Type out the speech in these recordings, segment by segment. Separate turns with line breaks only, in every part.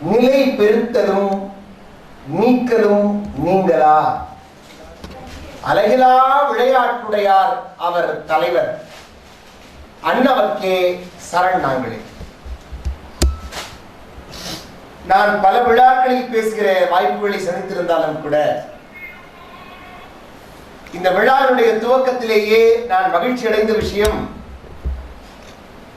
நிலை பெருத்தலும் நீக்கலும் நீங்களா? அழகிலா விளையாட்டுடையார் அவர் தலைவர். அன்னவர்க்கே சரண் நாங்களே. நான் பல விழாக்களில் பேசுகிற வாய்ப்புகளை சந்தித்திருந்தாலும் கூட இந்த விழாவினுடைய துவக்கத்திலேயே நான் மகிழ்ச்சி அடைந்த விஷயம்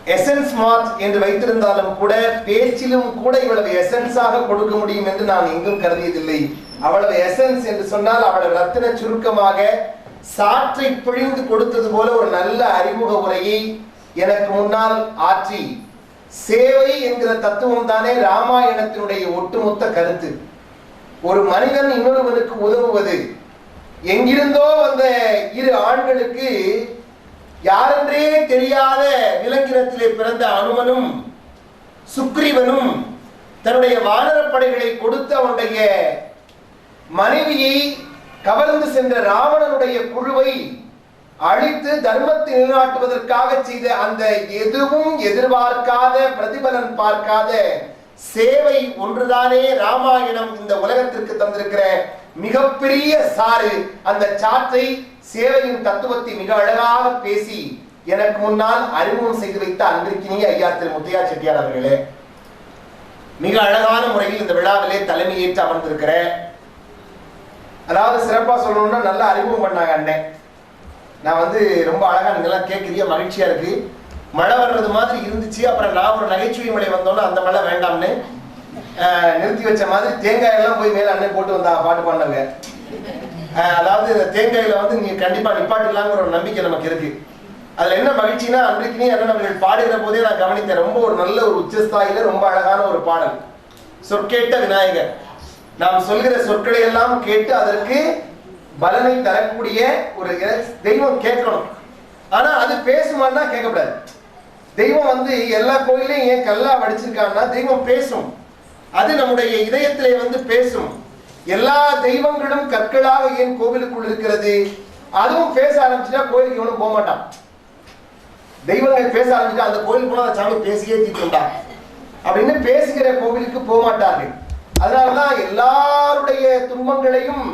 எசன்ஸ் மார்ட் என்று வைத்திருந்தாலும் கூட பேச்சிலும் கூட இவ்வளவு எசன்ஸாக கொடுக்க முடியும் என்று நான் எங்கும் கருதியதில்லை. அவ்வளவு எசன்ஸ் என்று சொன்னால் அவ்வளவு ரத்தின சுருக்கமாக சாற்றை பிழிந்து கொடுத்தது போல ஒரு நல்ல அறிமுக உரையை எனக்கு முன்னால் ஆற்றி சேவை என்கிற தத்துவம் தானே ராமாயணத்தினுடைய ஒட்டுமொத்த கருத்து. ஒரு மனிதன் இன்னொருவனுக்கு உதவுவது எங்கிருந்தோ வந்த இரு ஆண்களுக்கு யாரென்றே தெரியாத விலங்கினத்திலே பிறந்த அனுமனும் சுக்ரீவனும் தன்னுடைய வானரப்படைகளை கொடுத்த கொடுத்து அவனுடைய மனைவியை கவர்ந்து சென்ற ராவணனுடைய குழுவை அழித்து தர்மத்தை நிலைநாட்டுவதற்காக செய்த அந்த எதுவும் எதிர்பார்க்காத பிரதிபலன் பார்க்காத சேவை ஒன்றுதானே ராமாயணம் இந்த உலகத்திற்கு தந்திருக்கிற மிகப்பெரிய சாறு. அந்த சாற்றை சேவையின் தத்துவத்தை மிக அழகாக பேசி எனக்கு முன்னால் அறிமுகம் செய்து வைத்த அன்பிற்கினிய ஐயா திரு முத்தையா செட்டியார் அவர்களே மிக அழகான முறையில் இந்த விழாவிலே தலைமையேற்று அமர்ந்திருக்கிற அதாவது சிறப்பாக சொல்லணும்னா நல்லா அறிமுகம் பண்ணாங்க அண்ணன் நான் வந்து ரொம்ப அழகாக இதெல்லாம் கேட்குறிய மகிழ்ச்சியா இருக்கு. மழை வர்றது மாதிரி இருந்துச்சு அப்புறம் நான் ஒரு நகைச்சுவை மழை வந்தோன்னே அந்த மழை வேண்டாம்னு நிறுத்தி வச்ச மாதிரி தேங்காய் எல்லாம் போய் மேல அண்ணன் போட்டு வந்தா பாட்டு பாடினவங்க. அதாவது தேங்காயில வந்து நீங்க கண்டிப்பா நிப்பாட்டிடலாங்கிற ஒரு நம்பிக்கை நமக்கு இருக்கு. அதுல என்ன மகிழ்ச்சினா அன்றைக்கு என்ன அவர்கள் பாடுகிற போதே நான் கவனித்தேன் ரொம்ப ஒரு நல்ல ஒரு உச்சஸ்தாயில ரொம்ப அழகான ஒரு பாடல். சொற்கேட்ட விநாயகர். நாம் சொல்கிற சொற்களை எல்லாம் கேட்டு அதற்கு பலனை தரக்கூடிய ஒரு தெய்வம் கேட்கணும். ஆனா அது பேசுமான்னா கேட்கக்கூடாது. தெய்வம் வந்து எல்லா கோயிலையும் ஏன் கல்லா வடிச்சிருக்காங்கன்னா தெய்வம் பேசும். அது நம்முடைய இதயத்திலே வந்து பேசும். எல்லா தெய்வங்களும் கற்களாக ஏன் கோவிலுக்குள் இருக்கிறது? அதுவும் பேச ஆரம்பிச்சுட்டா கோயிலுக்கு இவனும் போக மாட்டான். தெய்வங்கள் பேச ஆரம்பிச்சா அந்த கோயில் போனா சாமி பேசியே தீர்த்துண்டா அப்படின்னு பேசுகிற கோவிலுக்கு போக மாட்டார்கள். அதனாலதான் எல்லாருடைய துன்பங்களையும்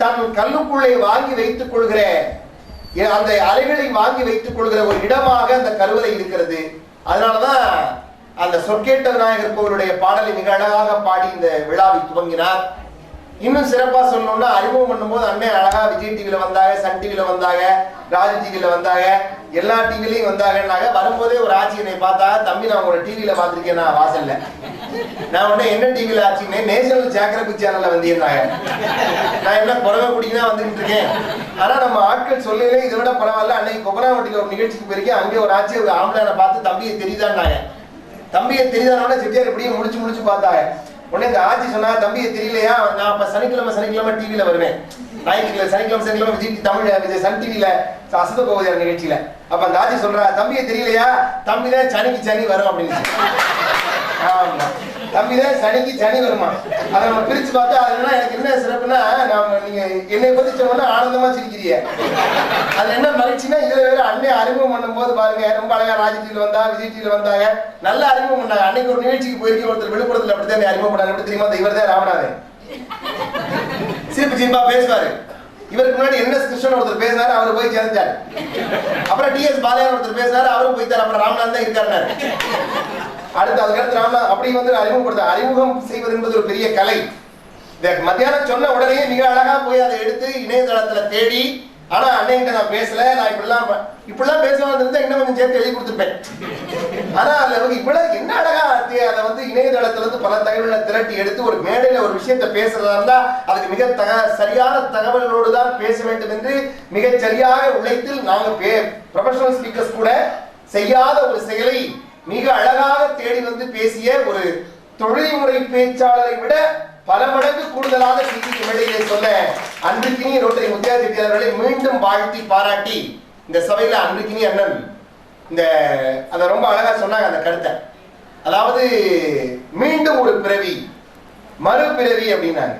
தன் கல்லுக்குள்ளே வாங்கி வைத்துக் கொள்கிற அந்த அலைகளை வாங்கி வைத்துக் கொள்கிற ஒரு இடமாக அந்த கருவறை இருக்கிறது. அதனாலதான் அந்த சொற்கேட்ட விநாயகர் கோவிலுடைய பாடலை மிக அழகாக பாடி இந்த விழாவை துவங்கினார். இன்னும் சிறப்பா சொல்லணும்னா அறிமுகம் பண்ணும்போது அண்ணே அழகா விஜய் டிவியில வந்தாங்க சன் டிவியில வந்தாங்க ராஜ் டிவியில வந்தாங்க. எல்லா டிவிலையும் வந்தாங்கன்னாங்க. வரும்போதே ஒரு ஆட்சி என்னை பார்த்தா தம்பி நான் உங்களோட டிவியில பார்த்திருக்கேன் நான் வாசல்ல. நான் உடனே என்ன டிவியில ஆச்சுன்னே நேஷனல் ஜியாகிரபிக் சேனல்ல வந்திருந்தாங்க. நான் என்ன குறவை குடிக்கலாம் வந்துகிட்டு இருக்கேன். ஆனா நம்ம ஆட்கள் சொல்லலே இதை விட பரவாயில்ல அன்னைக்கு கொபராவட்டியில் ஒரு நிகழ்ச்சிக்கு போயிருக்கேன். அங்கே ஒரு ஆட்சி ஒரு ஆம்பளை பார்த்து தம்பியை தெரியுதான்னாங்க. தம்பியை தெரியுதானோட செட்டியார் இப்படியே முடிச்சு முடிச்சு பார்த்தாங்க. உடனே இந்த ஆட்சி சொன்னா தம்பியை தெரியலையா? நான் அப்ப சனிக்கிழமை சனிக்கிழமை டிவியில வருவேன். ஞாயிற்றுக்கிழமை சனிக்கிழமை சனிக்கிழமை விஜய் தமிழ் விஜய் சன் டிவியில அசத கோவதியார் நிகழ்ச்சியில. அப்ப அந்த ஆட்சி சொல்றா தம்பியை தெரியலையா? தம்பி தான் சனிக்கு சனி வரும் அப்படின்னு. ஆமா. தம்பிதான் சனிக்கு சனி வருமா? அதை நம்ம பிரிச்சு பார்த்தா அதுனா எனக்கு என்ன சிறப்புனா நாம நீங்க என்னை பத்தி சொன்னா ஆனந்தமா சிரிக்கிறீங்க அதுல என்ன மகிழ்ச்சினா இதுல வேற அன்னை அறிமுகம் பண்ணும்போது பாருங்க ரொம்ப அழகா ராஜ் வந்தா விஜய் டிவியில் வந்தாங்க. நல்ல அறிமுகம் பண்ணாங்க. அன்னைக்கு ஒரு நிகழ்ச்சிக்கு போயிருக்கேன் ஒருத்தர் விழுப்புரத்துல அப்படித்தான் அறிமுகம் பண்ணாங்க எப்படி தெரியுமா? இவர் தான் ராமநாதன். சிரிப்பு சிரிப்பா பேசுவாரு. இவருக்கு முன்னாடி என் எஸ் கிருஷ்ணன் ஒருத்தர் பேசினாரு அவர் போய் சேர்ந்தார் அப்புறம் டிஎஸ் பாலையார் ஒருத்தர் பேசினாரு அவரும் போய்த்தார் அப்புறம் ராம்நாத் தான் இருக்காருனாரு அடுத்து அதுக்கடுத்து ராமநாத் அப்படி வந்து அறிமுகப்படுத்த அறிமுகம் செய்வது என்பது ஒரு பெரிய கலை. இந்த மத்தியானம் சொன்ன உடனே மிக அழகா போய் அதை எடுத்து இணையதளத்துல தேடி ஆனா அன்னைகிட்ட நான் பேசல. நான் இப்படிலாம் இப்படிலாம் பேசுவாங்க இருந்தா இன்னும் கொஞ்சம் சேர்த்து எழுதி கொடுத்துருப்பேன். ஆனா அதுல வந்து இவ்வளவு என்ன அழகா அதை வந்து இணையதளத்துல இருந்து பல தகவல்களை திரட்டி எடுத்து ஒரு மேடையில ஒரு விஷயத்த பேசுறதா இருந்தா அதுக்கு மிக தக சரியான தகவல்களோடு தான் பேச வேண்டும் என்று மிக சரியாக உழைத்தில் நாங்க பே ப்ரொஃபஷனல் ஸ்பீக்கர்ஸ் கூட செய்யாத ஒரு செயலை மிக அழகாக தேடி வந்து பேசிய ஒரு தொழில்முறை பேச்சாளரை விட பல மடங்கு கூடுதலாக செய்திக்கு மேடையிலே சொன்ன அன்பிற்கினி ரோட்டரி முத்தியா செட்டியார் அவர்களை மீண்டும் வாழ்த்தி பாராட்டி இந்த சபையில அன்பிற்கினி அண்ணன் இந்த அதை ரொம்ப அழகா சொன்னாங்க அந்த கருத்தை. அதாவது மீண்டும் ஒரு பிறவி மறுபிறவி அப்படின்னாங்க.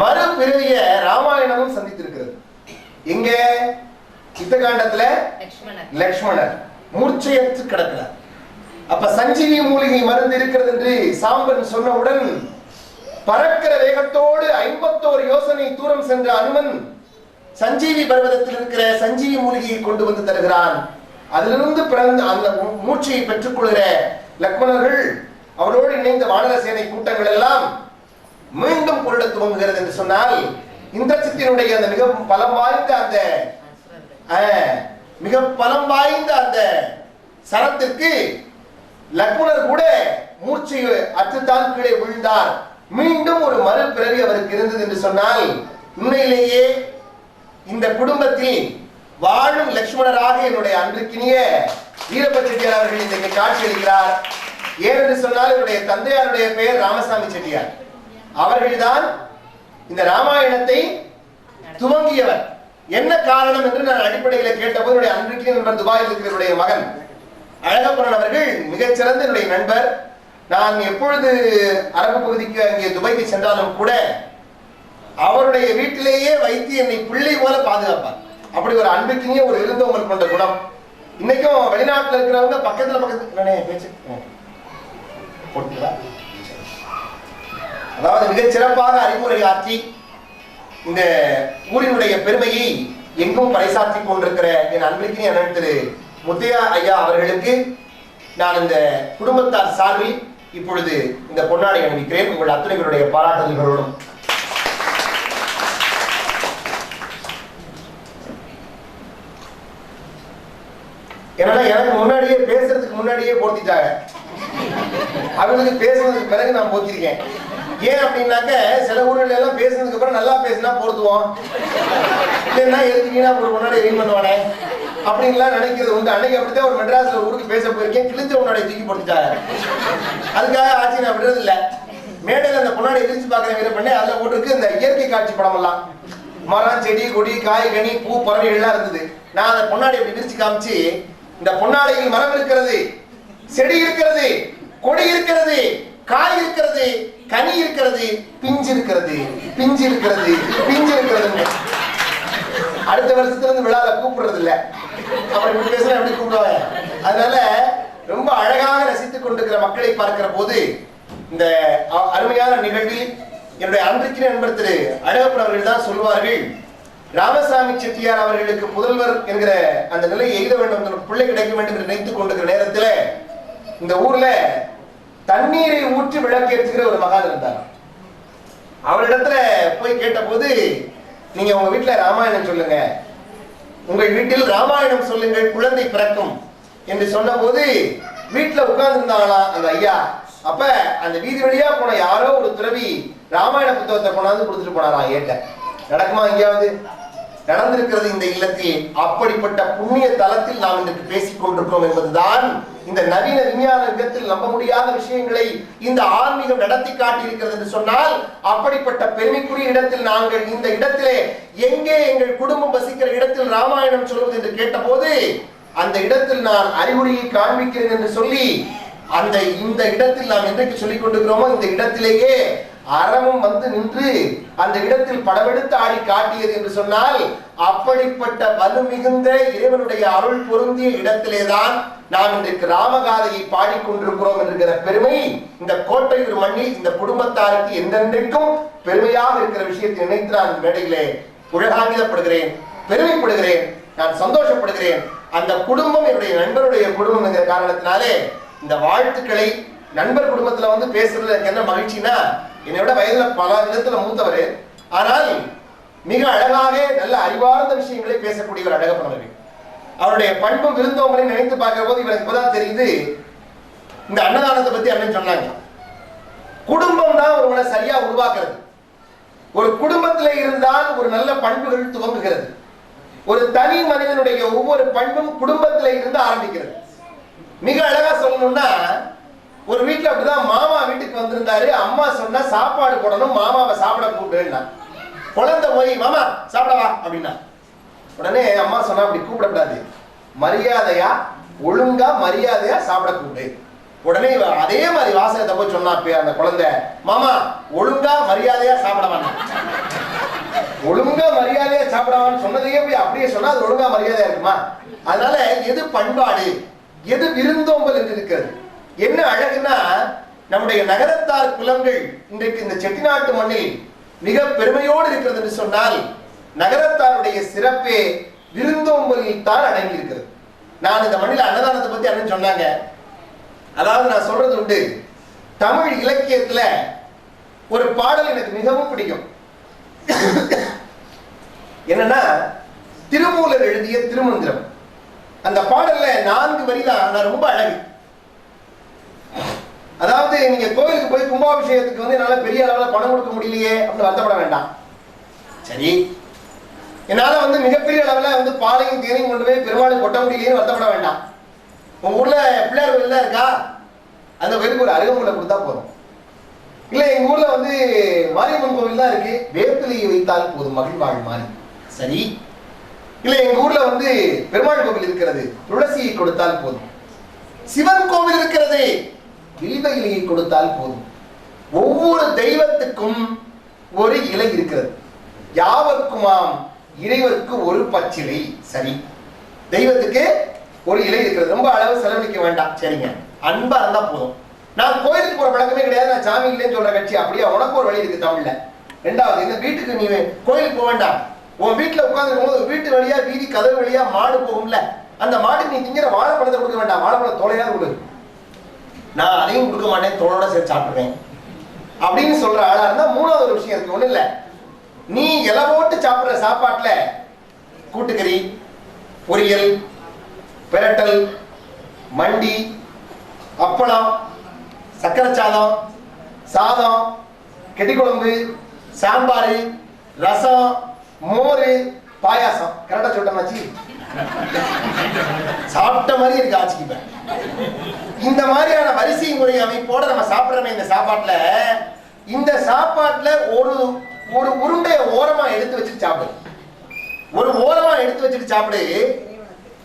மறுபிறவிய ராமாயணமும் சந்தித்திருக்கிறது. எங்க? யுத்த காண்டத்துல
லக்ஷ்மணர்.
லக்ஷ்மணர். மூர்ச்சையற்று கிடக்கிறார். அப்ப சஞ்சீவி மூலிகை மருந்து இருக்கிறது என்று சாம்பன் சொன்னவுடன் பறக்கிற வேகத்தோடு ஐம்பத்தோரு யோசனை தூரம் சென்ற அனுமன் சஞ்சீவி பர்வதத்தில் இருக்கிற சஞ்சீவி மூலிகையை கொண்டு வந்து தருகிறான். அதிலிருந்து பிறந்த அந்த மூ- மூச்சையை பெற்றுக்கொள்கிற லக்மணர்கள் அவரோடு இணைந்த வானர சேனை கூட்டங்கள் எல்லாம் மீண்டும் பொருட துவங்குகிறது என்று சொன்னால் இந்திரசித்தினுடைய அந்த மிக பலம் வாய்ந்த அந்த மிக பலம் வாய்ந்த அந்த சரத்திற்கு லக்மணர் கூட மூச்சை அற்றுத்தான் கீழே விழுந்தார். மீண்டும் ஒரு மறுபிறவி அவருக்கு இருந்தது என்று சொன்னால் உண்மையிலேயே இந்த குடும்பத்தில் வாழும் லக்ஷ்மணராக என்னுடைய அன்றுக்கினிய வீரபத் செட்டியார் அவர்கள் இன்றைக்கு காட்சியளிக்கிறார். ஏனென்று சொன்னால் என்னுடைய தந்தையாருடைய பெயர் ராமசாமி செட்டியார். அவர்கள்தான் இந்த ராமாயணத்தை துவங்கியவர். என்ன காரணம் என்று நான் அடிப்படையில் கேட்டபோது என்னுடைய அன்றைக்கு நண்பர் துபாயில் இருக்கிறவருடைய மகன் அழகப்பன் அவர்கள் மிகச்சிறந்த என்னுடைய நண்பர். நான் எப்பொழுது அரபு பகுதிக்கு அங்கே துபாய்க்கு சென்றாலும் கூட அவருடைய வீட்டிலேயே வைத்து என்னை பிள்ளை போல பாதுகாப்பார். அப்படி ஒரு அன்புக்குனே ஒரு இருந்தவங்க கொண்ட குணம். இன்னைக்கும் வெளிநாட்டில் இருக்கிறவங்க பக்கத்துல பக்கத்துல பேச்சு. போட்டுங்களா? அதாவது மிக சிறப்பாக அறிவுரை ஆற்றி இந்த ஊரினுடைய பெருமையை எங்கும் பறைசாற்றிக் கொண்டிருக்கிற என் அன்பிற்கு அண்ணன் திரு முத்தையா ஐயா அவர்களுக்கு நான் இந்த குடும்பத்தார் சார்பில் இப்பொழுது இந்த பொன்னாடை அணிவிக்கிறேன். உங்கள் அத்துணை பேருடைய பாராட்டுதல்களோடும். ஏன்னா எனக்கு முன்னாடியே பேசுறதுக்கு முன்னாடியே போர்த்திட்டாங்க. அவங்களுக்கு பேசுறதுக்கு பிறகு நான் போத்திருக்கேன் ஏன் அப்படின்னாக்க சில ஊர்ல எல்லாம் பேசுனதுக்கு அப்புறம் நல்லா பேசினா பொருத்துவோம். இல்லைன்னா எதுக்கு வீணா ஒரு முன்னாடி வீண் பண்ணுவானே? அப்படின்லாம் நினைக்கிறது உண்டு. அன்னைக்கு அப்படித்தான் ஒரு மெட்ராஸ்ல ஊருக்கு பேச போயிருக்கேன். கிழிஞ்சு உன்னோட தூக்கி போட்டுட்டாங்க. அதுக்காக ஆட்சி நான் விடுறது இல்ல. மேடையில அந்த பொன்னாடி விரிச்சு பார்க்குற வீர பண்ணி அதுல போட்டிருக்கு இந்த இயற்கை காட்சி படம் எல்லாம் மரம் செடி கொடி காய் கனி பூ பறவைகள்லாம் இருந்தது. நான் அந்த பொன்னாடி அப்படி விரிச்சு காமிச்சு இந்த பொன்னாடையில் மரம் இருக்கிறது செடி இருக்கிறது கொடி இருக்கிறது காய் இருக்கிறது கனி இருக்கிறது பிஞ்சு இருக்கிறது பிஞ்சு இருக்கிறது பிஞ்சு இருக்கிறது அடுத்த வருஷத்துல இருந்து விழால கூப்பிடுறது இல்ல அப்புறம் இப்படி பேசுனா எப்படி கூப்பிடுவாங்க? அதனால ரொம்ப அழகாக ரசித்துக் கொண்டிருக்கிற மக்களை பார்க்கிற போது இந்த அ- அருமையான நிகழ்வில் என்னுடைய அன்றைக்கு நண்பர் திரு அழகப்பன் அவர்கள் தான் சொல்வார்கள் ராமசாமி செட்டியார் அவர்களுக்கு முதல்வர் என்கிற அந்த நிலையை எழுத வேண்டும் பிள்ளை கிடைக்க வேண்டும் என்று நினைத்துக் கொண்டிருக்கிற நேரத்தில் இந்த ஊர்ல தண்ணீரை ஊற்றி விளக்கேற்றுகிற ஒரு மகான் இருந்தார். அவரிடத்துல போய் கேட்டபோது நீங்க உங்க வீட்டுல ராமாயணம் சொல்லுங்க. உங்கள் வீட்டில் ராமாயணம் சொல்லுங்கள் குழந்தை பிறக்கும். என்று சொன்னபோது வீட்டுல உட்கார்ந்துருந்தாங்களாம் அந்த ஐயா. அப்ப அந்த வீதி வழியா போன யாரோ ஒரு துறவி ராமாயண புத்தகத்தை கொண்டாந்து கொடுத்துட்டு போனாராம் ஏட்ட. நடக்குமா எங்கேயாவது? நடந்திருக்கிறது இந்த இல்லத்தில். அப்படிப்பட்ட புண்ணிய தளத்தில் நாம் இன்றைக்கு பேசிக் கொண்டிருக்கிறோம் என்பதுதான் இந்த நவீன விஞ்ஞான யுகத்தில் நம்ப முடியாத விஷயங்களை இந்த ஆன்மீகம் நடத்தி காட்டியிருக்கிறது என்று சொன்னால் அப்படிப்பட்ட பெருமைக்குரிய இடத்தில் நாங்கள் இந்த இடத்திலே எங்கே எங்கள் குடும்பம் வசிக்கிற இடத்தில் ராமாயணம் சொல்வது என்று கேட்டபோது அந்த இடத்தில் நான் அறிகுறியை காண்பிக்கிறேன் என்று சொல்லி அந்த இந்த இடத்தில் நாம் என்றைக்கு சொல்லிக் கொண்டிருக்கிறோமோ இந்த இடத்திலேயே அறமும் வந்து நின்று அந்த இடத்தில் படமெடுத்து ஆடி காட்டியது என்று சொன்னால் அப்படிப்பட்ட வலு மிகுந்த இறைவனுடைய அருள் பொருந்திய இடத்திலேதான் நாம் இன்றைக்கு ராமகாதையை பாடிக்கொண்டிருக்கிறோம் என்கிற பெருமை இந்த கோட்டையூர் மண்ணில் இந்த குடும்பத்தாருக்கு எந்தென்றைக்கும் பெருமையாக இருக்கிற விஷயத்தை நினைத்து நான் மேடையிலே உலகாங்கிதப்படுகிறேன் பெருமைப்படுகிறேன் நான் சந்தோஷப்படுகிறேன். அந்த குடும்பம் என்னுடைய நண்பருடைய குடும்பம் என்கிற காரணத்தினாலே இந்த வாழ்த்துக்களை நண்பர் குடும்பத்துல வந்து பேசுறதுல எனக்கு என்ன மகிழ்ச்சினா என்னை விட வயதுல பல விதத்துல மூத்தவர். ஆனால் மிக அழகாக நல்ல அறிவார்ந்த விஷயங்களை பேசக்கூடிய ஒரு அழகப்பனவர் அவருடைய பண்பும் விருந்தோம்பலை நினைத்து பார்க்கிற போது இவருக்கு இப்பதான் தெரியுது இந்த அன்னதானத்தை பத்தி அண்ணன் சொன்னாங்க. குடும்பம் தான் ஒருவனை சரியா உருவாக்குறது. ஒரு குடும்பத்தில் இருந்தால் ஒரு நல்ல பண்புகள் துவங்குகிறது. ஒரு தனி மனிதனுடைய ஒவ்வொரு பண்பும் குடும்பத்தில் இருந்து ஆரம்பிக்கிறது. மிக அழகா சொல்லணும்னா ஒரு வீட்டுல அப்படிதான் மாமா வீட்டுக்கு வந்திருந்தாரு. அம்மா சொன்னா சாப்பாடு போடணும் மாமாவை சாப்பிட கூப்பிடுன்னா குழந்தை போய் மாமா சாப்பிடவா? அப்படின்னா உடனே அம்மா சொன்னா அப்படி கூப்பிடக்கூடாது. மரியாதையா ஒழுங்கா மரியாதையா சாப்பிட கூப்பிடு. உடனே அதே மாதிரி வாசகத்தை போய் சொன்னா அந்த குழந்தை மாமா ஒழுங்கா மரியாதையா சாப்பிடவான் ஒழுங்கா மரியாதையா சாப்பிடவான்னு சொன்னதையே போய் அப்படியே சொன்னா அது ஒழுங்கா மரியாதையா இருக்குமா? அதனால எது பண்பாடு? எது விருந்தோம்பல் என்று இருக்கிறது? என்ன அழகுனா நம்முடைய நகரத்தார் குலங்கள் இன்றைக்கு இந்த செட்டிநாட்டு மண்ணில் மிக பெருமையோடு இருக்கிறது என்று சொன்னால் நகரத்தாருடைய சிறப்பே விருந்தோம்பலில் தான் அடங்கி இருக்கிறது நான் இந்த மண்ணில் அன்னதானத்தை பத்தி அண்ணன் சொன்னாங்க. அதாவது நான் சொல்றது உண்டு. தமிழ் இலக்கியத்துல ஒரு பாடல் எனக்கு மிகவும் பிடிக்கும். என்னன்னா திருமூலர் எழுதிய திருமந்திரம். அந்த பாடல்ல நான்கு வரி தான் ரொம்ப அழகு. அதாவது நீங்க கோயிலுக்கு போய் கும்பாபிஷேகத்துக்கு வந்து என்னால பெரிய அளவுல பணம் கொடுக்க முடியலையே அப்படின்னு வருத்தப்பட வேண்டாம். சரி. என்னால வந்து மிகப்பெரிய அளவுல வந்து பாலையும் தேனையும் கொண்டு போய் பெருமாளுக்கு கொட்ட முடியலையேன்னு வருத்தப்பட வேண்டாம். உங்க ஊர்ல பிள்ளையார் கோயில் தான் இருக்கா? அந்த கோயிலுக்கு ஒரு அருகம்புல கொடுத்தா போதும். இல்ல எங்க ஊர்ல வந்து மாரியம்மன் கோவில் தான் இருக்கு. வேப்பிலையை வைத்தால் போதும் மகிழ்வாழ் மாறி. சரி. இல்ல எங்க ஊர்ல வந்து பெருமாள் கோவில் இருக்கிறது. துளசியை கொடுத்தால் போதும். சிவன் கோவில் இருக்கிறது. வில்வ இலையை கொடுத்தால் போதும். ஒவ்வொரு தெய்வத்துக்கும் ஒரு இலை இருக்கிறது. யாவர்க்குமாம் இறைவருக்கு ஒரு பச்சிலை. சரி. தெய்வத்துக்கு ஒரு இலை இருக்கிறது. ரொம்ப அளவு செலவழிக்க வேண்டாம். சரிங்க. அன்பா இருந்தா போதும். நான் கோயிலுக்கு போற பழக்கமே கிடையாது. நான் சாமி இல்லைன்னு சொல்ற கட்சி. அப்படியே? உனக்கு ஒரு வழி இருக்கு தமிழ்ல. ரெண்டாவது இந்த வீட்டுக்கு நீ கோயிலுக்கு போக வேண்டாம். உன் வீட்டுல உட்காந்துருக்கும் போது வீட்டு வழியா வீதி கதவு வழியா மாடு போகும்ல. அந்த மாட்டுக்கு நீ திங்கிற வாழைப்பழத்தை கொடுக்க வேண்டாம். வாழைப்பழம் தோலையாவது கொடு. நான் அதையும் கொடுக்க மாட்டேன் தோளோட சேர்த்து சாப்பிடுவேன். அப்படின்னு சொல்ற ஆளா இருந்தா மூணாவது ஒரு விஷயம் இருக்கு. ஒண்ணு இல்ல. நீ இலை போட்டு சாப்பிடுற சாப்பாட்டுல கூட்டுக்கறி பொரியல் பிரட்டல் மண்டி அப்பளம் சக்கரை சாதம் சாதம் கெட்டிக்குழம்பு சாம்பார் ரசம் மோர் பாயாசம். கரெக்டாக சொல்லிட்டேன் சாப்பிட்ட மாதிரி இருக்கு ஆச்சுக்கிப்பேன் இந்த மாதிரியான வரிசை முறை அமைப்போட நம்ம சாப்பிட்றோமே இந்த சாப்பாட்டுல. இந்த சாப்பாட்டுல ஒரு ஒரு உருண்டைய ஓரமா எடுத்து வச்சுட்டு சாப்பிடு. ஒரு ஓரமா எடுத்து வச்சுட்டு சாப்பிடு.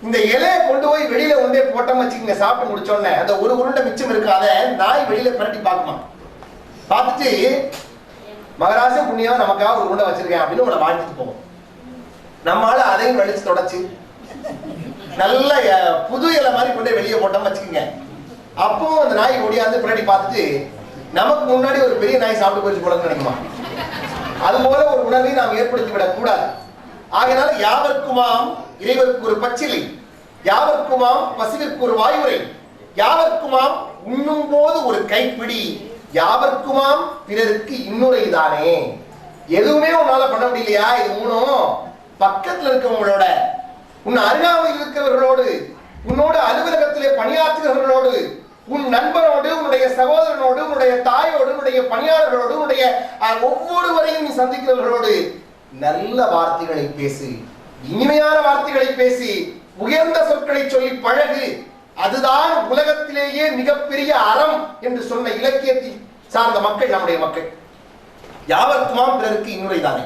இந்த இலையை கொண்டு போய் வெளியில கொண்டே போட்டோம் வச்சுக்கோங்க சாப்பிட்டு முடிச்சோடனே அந்த ஒரு உருண்டை மிச்சம் இருக்காத நாய் வெளியில பிரட்டி பார்க்குமா? பார்த்துட்டு மகராச புண்ணியம் நமக்காக ஒரு உருண்டை வச்சிருக்கேன் அப்படின்னு உன்னை வாழ்த்துட்டு போவோம். நம்மளால அதையும் வலிச்சு தொடச்சு. நல்ல புது இலை மாதிரி கொண்டு வெளியே போட்டோம் வச்சுக்கோங்க. அப்பவும் அந்த நாய் ஓடியாந்து பின்னாடி பார்த்துட்டு நமக்கு முன்னாடி ஒரு பெரிய நாய் சாப்பிட்டு போயிடுச்சு போல நினைக்குமா? அது போல ஒரு உணர்வை நாம் ஏற்படுத்தி விடக் கூடாது. ஆகினால யாவர்க்குமாம் இறைவருக்கு ஒரு பச்சிலை யாவர்க்குமாம் பசிவிற்கு ஒரு வாய்முறை யாவர்க்குமாம் உண்ணும் போது ஒரு கைப்பிடி யாவர்க்குமாம் பிறருக்கு இன்னுரைதானே எதுவுமே உன்னால பண்ண முடியலையா? இது மூணும் பக்கத்துல இருக்கவங்களோட உன் அருகாமையில் இருக்கிறவர்களோடு உன்னோடு அலுவலகத்திலே பணியாற்றுகிறவர்களோடு உன் நண்பனோடு உன்னுடைய சகோதரனோடு உன்னுடைய தாயோடு உன்னுடைய பணியாளர்களோடு உன்னுடைய ஒவ்வொருவரையும் நீ சந்திக்கிறவர்களோடு நல்ல வார்த்தைகளை பேசு இனிமையான வார்த்தைகளை பேசி உயர்ந்த சொற்களை சொல்லி பழகு. அதுதான் உலகத்திலேயே மிகப்பெரிய அறம் என்று சொன்ன இலக்கியத்தை சார்ந்த மக்கள் நம்முடைய மக்கள். யாவர்க்குமாம் பிறருக்கு இன்னுரைதானே?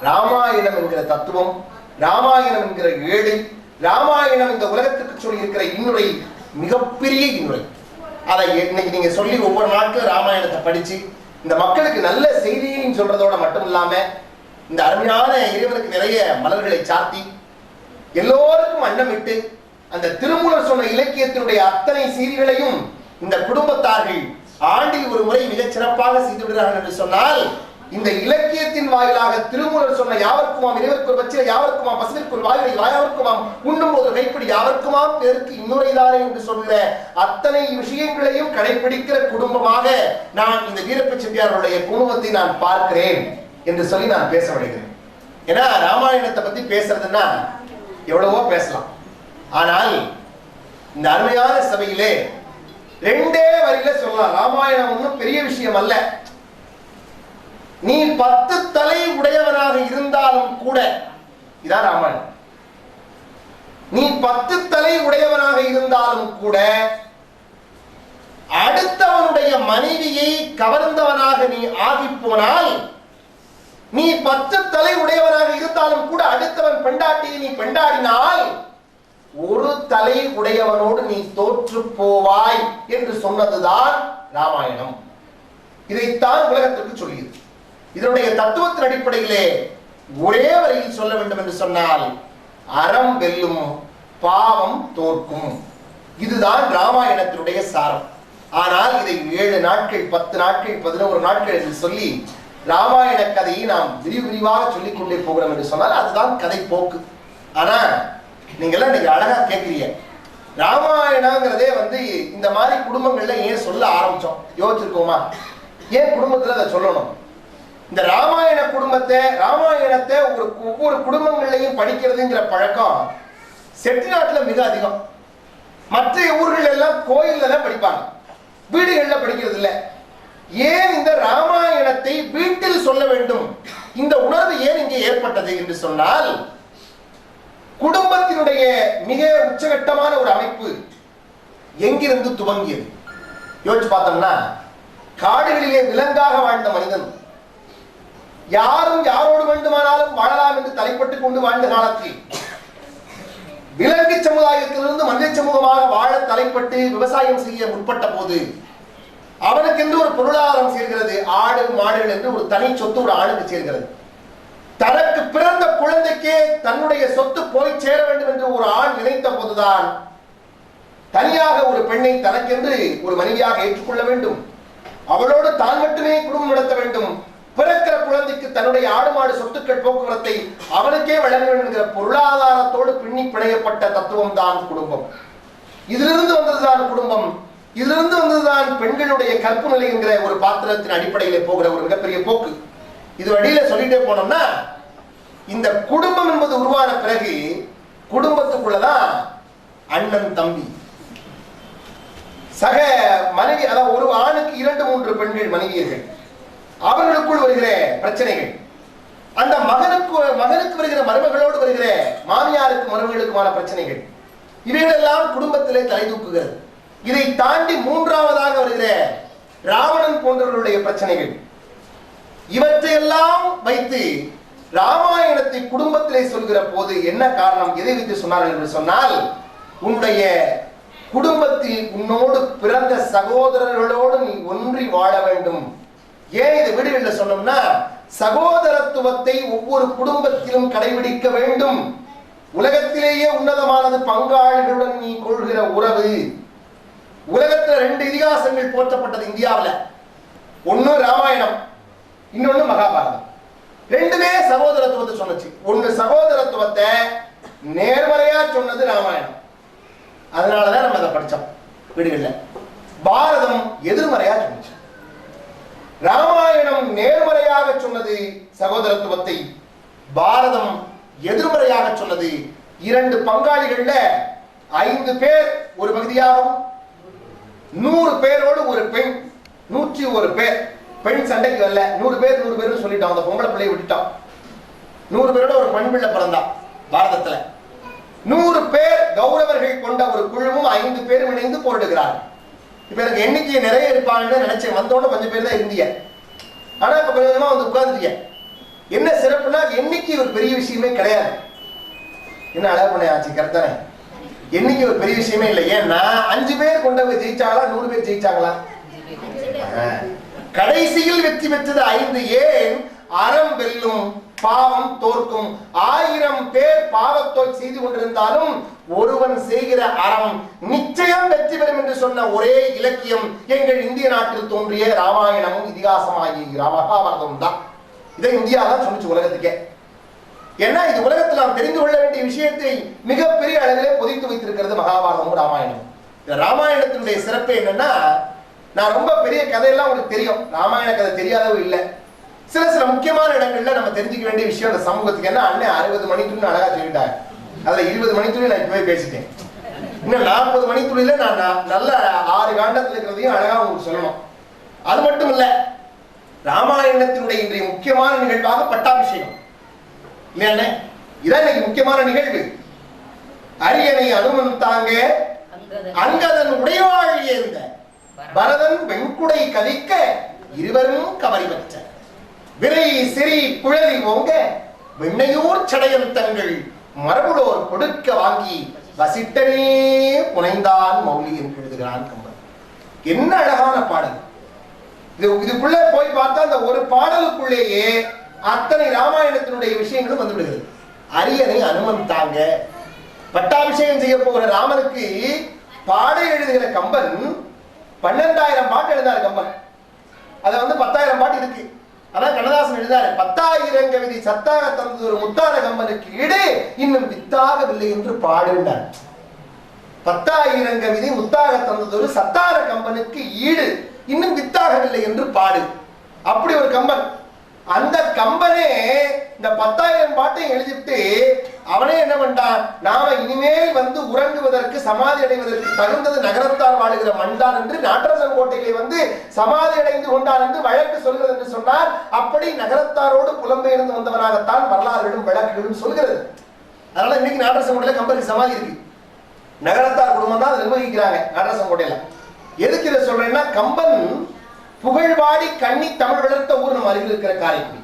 ராமாயணம் என்கிற தத்துவம் ராமாயணம் என்கிற ஏழை ராமாயணம் இந்த உலகத்துக்கு சொல்லி இருக்கிற இன்னுரை மிகப்பெரிய இன்னுரை. அதை இன்னைக்கு நீங்க சொல்லி ஒவ்வொரு நாட்களும் ராமாயணத்தை படிச்சு இந்த மக்களுக்கு நல்ல செய்தியையும் சொல்றதோட மட்டும் இல்லாம இந்த அருமையான இறைவனுக்கு நிறைய மலர்களை சாத்தி எல்லோருக்கும் அன்னமிட்டு அந்த திருமூலர் சொன்ன இலக்கியத்தினுடைய அத்தனை சீரிகளையும் இந்த குடும்பத்தார்கள் ஆண்டில் ஒரு முறை மிகச் சிறப்பாக செய்து விடுகிறார்கள் என்று சொன்னால் இந்த இலக்கியத்தின் வாயிலாக திருமூலர் சொன்ன யாவர்க்குமாம் இறைவருக்கு பச்சில யாவர்க்குமாம் பசுவிற்குள் வாயிலை யாவர்க்குமாம் உண்ணும் போது கைப்பிடி யாவர்க்குமாம் பேருக்கு இன்னுரைதானே என்று சொல்கிற அத்தனை விஷயங்களையும் கடைபிடிக்கிற குடும்பமாக நான் இந்த வீரப்ப செட்டியாருடைய குடும்பத்தை நான் பார்க்கிறேன் என்று சொல்லி நான் பேச விடுகிறேன் ஏன்னா ராமாயணத்தை பத்தி பேசுறதுன்னா எவ்வளவோ பேசலாம். ஆனால் இந்த அருமையான சபையிலே ரெண்டே வரியில சொல்லலாம். ராமாயணம் ஒன்றும் பெரிய விஷயம் அல்ல. நீ பத்து தலை உடையவனாக இருந்தாலும் கூட இதான் ராமன் நீ பத்து தலை உடையவனாக இருந்தாலும் கூட அடுத்தவனுடைய மனைவியை கவர்ந்தவனாக நீ ஆகி போனால் நீ பத்து தலை உடையவனாக இருந்தாலும் கூட அடுத்தவன் பெண்டாட்டியை நீ பெண்டாடினால் ஒரு தலை உடையவனோடு நீ தோற்று போவாய் என்று சொன்னதுதான் ராமாயணம். இதைத்தான் உலகத்திற்கு சொல்லியது இதனுடைய தத்துவத்தின் அடிப்படையிலே ஒரே வரையில் சொல்ல வேண்டும் என்று சொன்னால் அறம் வெல்லும் பாவம் தோற்கும். இதுதான் ராமாயணத்தினுடைய சாரம். ஆனால் இதை ஏழு நாட்கள் பத்து நாட்கள் பதினோரு நாட்கள் என்று சொல்லி ராமாயண கதையை நாம் விரிவு விரிவாக சொல்லிக் கொண்டே போகிறோம் என்று சொன்னால் அதுதான் கதை போக்கு. ஆனா நீங்க எல்லாம் நீங்க அழகா கேட்கிறீங்க. ராமாயணங்கிறதே வந்து இந்த மாதிரி குடும்பங்கள்ல ஏன் சொல்ல ஆரம்பிச்சோம்? யோசிச்சிருக்கோமா? ஏன் குடும்பத்துல அதை சொல்லணும்? இந்த ராமாயண குடும்பத்தை ராமாயணத்தை ஒரு ஒவ்வொரு குடும்பங்கள்லையும் படிக்கிறதுங்கிற பழக்கம் செட்டிநாட்டில் மிக அதிகம். மற்ற ஊர்கள் எல்லாம் கோயில்ல தான் படிப்பாங்க. வீடுகளில் படிக்கிறது இல்லை. ஏன் இந்த ராமாயணத்தை வீட்டில் சொல்ல வேண்டும்? இந்த உணர்வு ஏன் இங்கே ஏற்பட்டது என்று சொன்னால் குடும்பத்தினுடைய மிக உச்சகட்டமான ஒரு அமைப்பு எங்கிருந்து துவங்கியது? யோசிச்சு பார்த்தோம்னா காடுகளிலே விலங்காக வாழ்ந்த மனிதன் யாரும் யாரோடு வேண்டுமானாலும் வாழலாம் என்று தலைப்பட்டுக் கொண்டு வாழ்ந்த காலத்தில் விலங்கு சமுதாயத்திலிருந்து மனித சமூகமாக வாழ தலைப்பட்டு விவசாயம் செய்ய முற்பட்ட போது அவனுக்கு என்று ஒரு பொருளாதாரம் சேர்கிறது ஆடு மாடுகள் என்று ஒரு தனி சொத்து ஒரு ஆணுக்கு சேர்கிறது. தனக்கு பிறந்த குழந்தைக்கே தன்னுடைய சொத்து போய் சேர வேண்டும் என்று ஒரு ஆண் நினைத்த போதுதான் தனியாக ஒரு பெண்ணை தனக்கென்று ஒரு மனைவியாக ஏற்றுக்கொள்ள வேண்டும். அவளோடு தான் மட்டுமே குடும்பம் அவனுடைய ஆடு மாடு சொத்துக்கள் போக்குவரத்தை அவனுக்கே வழங்க வேண்டும் என்கிற பொருளாதாரத்தோடு பின்னி பிணையப்பட்ட தத்துவம் தான் குடும்பம். இதிலிருந்து வந்ததுதான் குடும்பம். இதிலிருந்து வந்ததுதான் பெண்களுடைய கற்பு நிலை என்கிற ஒரு பாத்திரத்தின் அடிப்படையில போகிற ஒரு மிகப்பெரிய போக்கு. இது வழியில சொல்லிட்டே போனோம்னா இந்த குடும்பம் என்பது உருவான பிறகு குடும்பத்துக்குள்ளதான் அண்ணன் தம்பி. சக மனைவி அதாவது ஒரு ஆணுக்கு இரண்டு மூன்று பெண்கள் மனைவியர்கள். அவர்களுக்குள் வருகிற பிரச்சனைகள். அந்த மகனுக்கு மகனுக்கு வருகிற மருமகளோடு வருகிற மாமியாருக்கு மருமகளுக்குமான பிரச்சனைகள். இவைகளெல்லாம் குடும்பத்திலே தலை தூக்குகிறது. இதை தாண்டி மூன்றாவதாக வருகிற ராவணன் போன்றவர்களுடைய பிரச்சனைகள். இவற்றையெல்லாம் வைத்து ராமாயணத்தை குடும்பத்திலே சொல்கிற போது என்ன காரணம்? எதை வைத்து சொன்னார்கள் என்று சொன்னால் உன்னுடைய குடும்பத்தில் உன்னோடு பிறந்த சகோதரர்களோடு நீ ஒன்றி வாழ வேண்டும். ஏன் இதை வீடுகளில் சொன்னோம்னா சகோதரத்துவத்தை ஒவ்வொரு குடும்பத்திலும் கடைபிடிக்க வேண்டும். உலகத்திலேயே உன்னதமானது பங்காளிகளுடன் நீ கொள்கிற உறவு. உலகத்தில் ரெண்டு இதிகாசங்கள் போற்றப்பட்டது இந்தியாவில். ஒன்று ராமாயணம் இன்னொன்னு மகாபாரதம். ரெண்டுமே சகோதரத்துவத்தை சொன்னச்சு. ஒன்று சகோதரத்துவத்தை நேர்மறையா சொன்னது ராமாயணம். அதனாலதான் நம்ம அதை படிச்சோம் வீடுகளில். பாரதம் எதிர்மறையா சொன்னச்சு. ராமாயணம் நேர்மறையாக சொன்னது சகோதரத்துவத்தை பாரதம் எதிர்மறையாக சொன்னது. இரண்டு பங்காளிகள்ல ஐந்து பேர் ஒரு பகுதியாகவும் நூறு பேரோடு ஒரு பெண் நூற்றி ஒரு பேர். பெண் சண்டைக்கு வரல. நூறு பேர் நூறு பேர் சொல்லிட்டோம் அந்த பொம்பளை பிள்ளையை விட்டுட்டோம் நூறு பேரோட ஒரு பெண் பிள்ளை பாரதத்துல. நூறு பேர் கௌரவர்கள் கொண்ட ஒரு குழுவும் ஐந்து பேரும் இணைந்து போரிடுகிறார்கள். இப்போ எனக்கு எண்ணிக்கை நிறைய இருப்பாங்கன்னு நினைச்சேன். வந்தோட கொஞ்சம் பேர் தான் இருந்தீங்க. ஆனா இப்ப கொஞ்சம் கொஞ்சமா வந்து உட்காந்துருக்கீங்க என்ன சிறப்புனா எண்ணிக்கை ஒரு பெரிய விஷயமே கிடையாது. என்ன அழகு பண்ண ஆச்சு? கரெக்டானே எண்ணிக்கை ஒரு பெரிய விஷயமே இல்லை. ஏன்னா அஞ்சு பேர் கொண்டவங்க ஜெயிச்சாங்களா? நூறு பேர் ஜெயிச்சாங்களா? கடைசியில் வெற்றி பெற்றது ஐந்து. ஏன்? அறம் வெல்லும் பாவம் தோற்கும். ஆயிரம் பேர் பாவத்தோல் செய்து கொண்டிருந்தாலும் ஒருவன் செய்கிற அறம் நிச்சயம் வெற்றி பெறும் என்று சொன்ன ஒரே இலக்கியம் எங்கள் இந்திய நாட்டில் தோன்றிய ராமாயணமும் இதிகாசமாகிய மகாபாரதமும் தான். இதை இந்தியா தான் சொல்லிச்சு உலகத்துக்கே. ஏன்னா இது உலகத்தில் நாம் தெரிந்து கொள்ள வேண்டிய விஷயத்தை மிகப்பெரிய அளவிலே பொதித்து வைத்திருக்கிறது மகாபாரதமும் ராமாயணமும். இந்த ராமாயணத்தினுடைய சிறப்பு என்னன்னா நான் ரொம்ப பெரிய கதையெல்லாம் உங்களுக்கு தெரியும். ராமாயண கதை தெரியாதவும் இல்லை. சில சில முக்கியமான இடங்கள்ல நம்ம தெரிஞ்சுக்க வேண்டிய விஷயம் அந்த சமூகத்துக்கு என்ன? அண்ணன் அறுபது மணித்துன்னு அழகா சொல்லிட்டாங்க அதுல இருபது மணித்துளி நான் இப்பவே பேசிட்டேன். இன்னும் நாற்பது மணித்துளியில நான் நல்ல ஆறு காண்டத்தில் இருக்கிறதையும் அழகா உங்களுக்கு சொல்லணும். அது மட்டும் இல்ல ராமாயணத்தினுடைய இன்றைய முக்கியமான நிகழ்வாக பட்டாபிஷேகம். இல்லையாண்ணே இதான் இன்னைக்கு முக்கியமான நிகழ்வு. அரியணை அனுமன் தாங்க அங்கதன் உடையவாழ் ஏந்த. பரதன் வெண்குடை கலிக்க இருவரும் கவரி பெற்ற விரை சிறி குழலி ஓங்க விண்ணையூர் சடையன் தங்கள் மரபுளோர் கொடுக்க வாங்கி வசிட்டனே புனைந்தான் மௌலி என்று எழுதுகிறான் கம்பன். என்ன அழகான பாடல். இது இதுக்குள்ள போய் பார்த்தா அந்த ஒரு பாடலுக்குள்ளேயே அத்தனை ராமாயணத்தினுடைய விஷயங்களும் வந்துவிடுகிறது. அரியணை அனுமன் தாங்க பட்டாபிஷேகம் செய்ய போகிற ராமனுக்கு பாடல் எழுதுகிற கம்பன் பன்னெண்டாயிரம் பாட்டு எழுதாரு கம்பன். அதை வந்து பத்தாயிரம் பாட்டு இருக்கு. அதான் கண்ணதாசன் எழுதாரு பத்தாயிரம் கவிதை சத்தாக தந்தது ஒரு முத்தான கம்பனுக்கு ஈடு இன்னும் வித்தாகவில்லை என்று பாடுண்டார் பத்தாயிரம் கவிதை முத்தாக தந்தது ஒரு சத்தார கம்பனுக்கு ஈடு இன்னும் வித்தாகவில்லை என்று பாடு. அப்படி ஒரு கம்பன். அந்த கம்பனே இந்த பத்தாயிரம் பாட்டையும் எழுதிட்டு அவனே என்ன பண்ணான் நாம இனிமேல் வந்து உறங்குவதற்கு சமாதி அடைவதற்கு தகுந்தது நகரத்தார் வாழுகிற மண்டான் என்று நாட்டரசன் கோட்டையிலே வந்து சமாதி அடைந்து கொண்டான் என்று வழக்கு சொல்கிறது என்று சொன்னார் அப்படி நகரத்தாரோடு புலம்பெயர்ந்து வந்தவனாகத்தான் வரலாறுகளும் வழக்குகளும் சொல்கிறது. அதனால இன்னைக்கு நாட்டரசன் கோட்டையில கம்பெனி சமாதி இருக்கு. நகரத்தார் குடும்பம் தான் அதை நிர்வகிக்கிறாங்க நாட்டரசன் கோட்டையில எதுக்கு இதை சொல்றேன்னா கம்பன் புகழ்வாடி கண்ணி தமிழ் வளர்த்த ஊர் நம்ம அருகில் இருக்கிற காரைக்குடி.